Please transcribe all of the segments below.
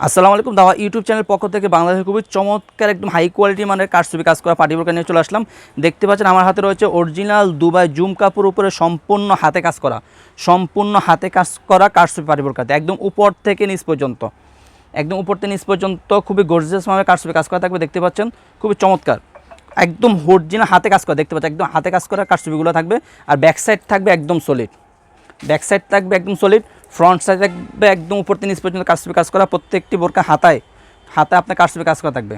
আসসালামু আলাইকুম। দাওয়া ইউটিউব চ্যানেল পক্ষ থেকে বাংলাদেশের খুবই চমৎকার একদম হাই কোয়ালিটি মানের কারসুবি কাজ করা পার্টি নিয়ে চলে আসলাম। দেখতে পাচ্ছেন আমার হাতে রয়েছে অরিজিনাল দুবাই জুম কাপড় উপরে সম্পূর্ণ হাতে কাজ করা। সম্পূর্ণ হাতে কাজ করা কারসুবি পার্টি বোরকাতে একদম উপর থেকে নিচ পর্যন্ত। একদম উপর থেকে নিচ পর্যন্ত খুবই গর্জিয়াসভাবে কারসুবি কাজ করা থাকবে। দেখতে পাচ্ছেন, খুবই চমৎকার। একদম অরিজিনাল হাতে কাজ করা। দেখতে পাচ্ছেন, একদম হাতে কাজ করা কারসুবিগুলো থাকবে। আর ব্যাক সাইড থাকবে একদম সলিড ব্যাক সাইড থাকবে একদম সলিড ফ্রন্ট সাইড থাকবে একদম উপর থেকে নিচ পর্যন্ত কাজটাবে কাজ করা প্রত্যেকটি বোরকা হাতায় হাতে আপনার কাজটাবে কাজ করা থাকবে।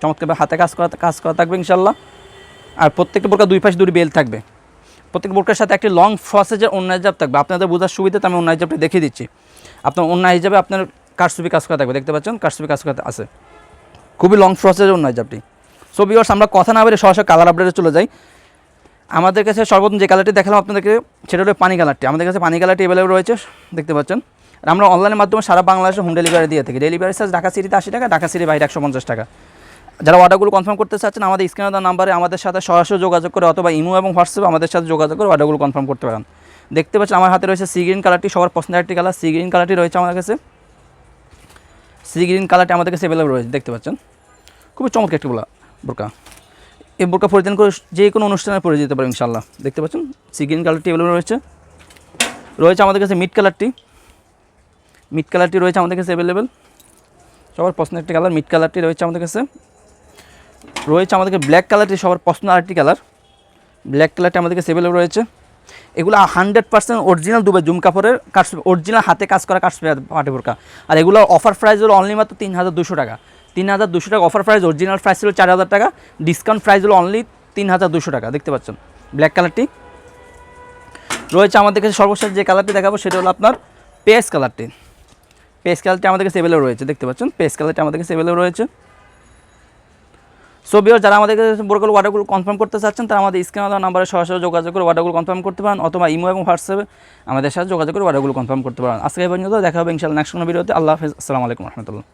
চমৎকারভাবে হাতে কাজ করা কাজ করা থাকবে ইনশাল্লাহ আর প্রত্যেকটি বোরকা দুই পাশে দুটি বেল থাকবে। প্রত্যেক বোরকার সাথে একটি লং ফ্রসেজের অন্য হিজাব থাকবে। আপনাদের বোঝার সুবিধাতে আমি অন্য হিজাবটা দেখিয়ে দিচ্ছি। আপনার অন্য হিজাবে আপনার কারসুবি কাজ করা থাকবে। দেখতে পাচ্ছেন কারসুবি কাজ করা আছে। খুবই লং ফ্রসেজের অন্য হিজাবটি। সো বিয়ার্স আমরা কথা না বলে সরাসরি কালার আপডেটে চলে যাই। আমাদের কাছে সর্বপ্রথম যে কালারটি দেখালাম আপনাদেরকে, সেটা হলো পানি কালারটি আমাদের কাছে পানি কালারটি অ্যাভেলেবল রয়েছে, দেখতে পাচ্ছেন। আর আমরা অনলাইনের মাধ্যমে সারা বাংলাদেশে হোম ডেলিভারি দিয়ে থাকি। ডেলিভারি চার্জ ঢাকা সিটিতে আশি টাকা, ঢাকা সিটি বাইরে একশো পঞ্চাশ টাকা। যারা অর্ডারগুলো কনফার্ম করতে চাচ্ছেন, আমাদের স্ক্রিনে দেওয়া নাম্বারে আমাদের সাথে সরাসরি যোগাযোগ করে অথবা ইমো এবং হোয়াটসঅ্যাপে আমাদের সাথে যোগাযোগ করে অর্ডারগুলো কনফার্ম করতে পারেন। দেখতে পাচ্ছেন, আমার হাতে রয়েছে সি গ্রিন কালারটি সবার পছন্দের একটি কালার সি গ্রিন কালারটি রয়েছে আমার কাছে। সি গ্রিন কালারটি আমাদের কাছে অ্যাভেলেবল রয়েছে, দেখতে পাচ্ছেন। খুবই চমৎকার একটি বোলা বোরকা। এই বোরকা পরিধান করে যে কোনো অনুষ্ঠানে পরে যেতে পারে ইনশাল্লাহ দেখতে পাচ্ছেন? সি গ্রিন কালারটি অ্যাভেলেবল রয়েছে। রয়েছে আমাদের কাছে মিড কালারটি। মিড কালারটি রয়েছে আমাদের কাছে অ্যাভেলেবেল সবার পছন্দের একটি কালার মিড কালারটি রয়েছে আমাদের কাছে। রয়েছে আমাদের কাছে ব্ল্যাক কালারটি সবার পছন্দ আরেকটি কালার। ব্ল্যাক কালারটি আমাদের কাছে অ্যাভেলেবল রয়েছে। এগুলো hundred percent original Dubai zoom কাপড়ের কাজ অরিজিনাল হাতে কাজ করা কাজ পাটি বোরকা। আর এগুলো অফার প্রাইস হলো অনলি মাত্র তিন হাজার দুশো টাকা। তিন হাজার দুশো টাকা অফার প্রাইস অরিজিনাল প্রাইস ছিল চার হাজার টাকা ডিসকাউন্ট প্রাইস হলো অনলি তিন হাজার দুশো টাকা, দেখতে পাচ্ছেন। ব্ল্যাক কালারটি রয়েছে আমাদের কাছে সর্বশেষ যে কালারটি দেখাবো, সেটা হলো আপনার পেস কালারটি পেস কালারটি আমাদের কাছে অ্যাভেলেবল রয়েছে, দেখতে পাচ্ছেন? পেস কালারটি আমাদের কাছে অ্যাভেলেবল রয়েছে। সো বিয়ার যারা আমাদের কাছে বোরগুলো অর্ডারগুলো কনফার্ম করতে চাচ্ছেন, তারা আমাদের স্ক্রিনে দেওয়া নাম্বারে সরাসরি যোগাযোগ করে অর্ডারগুলো কনফার্ম করতে পারেন, অথবা ইমো এবং হোয়াটসঅ্যাপে আমাদের সাথে যোগাযোগ করে অর্ডারগুলো কনফার্ম করতে পারেন। আজকে পর্যন্ত, দেখা হবে ইনশাআল্লাহ নেক্সট কোনো ভিডিওতে আল্লাহ হাফিজ, আসসালামু আলাইকুম রহমতুল্লাহ।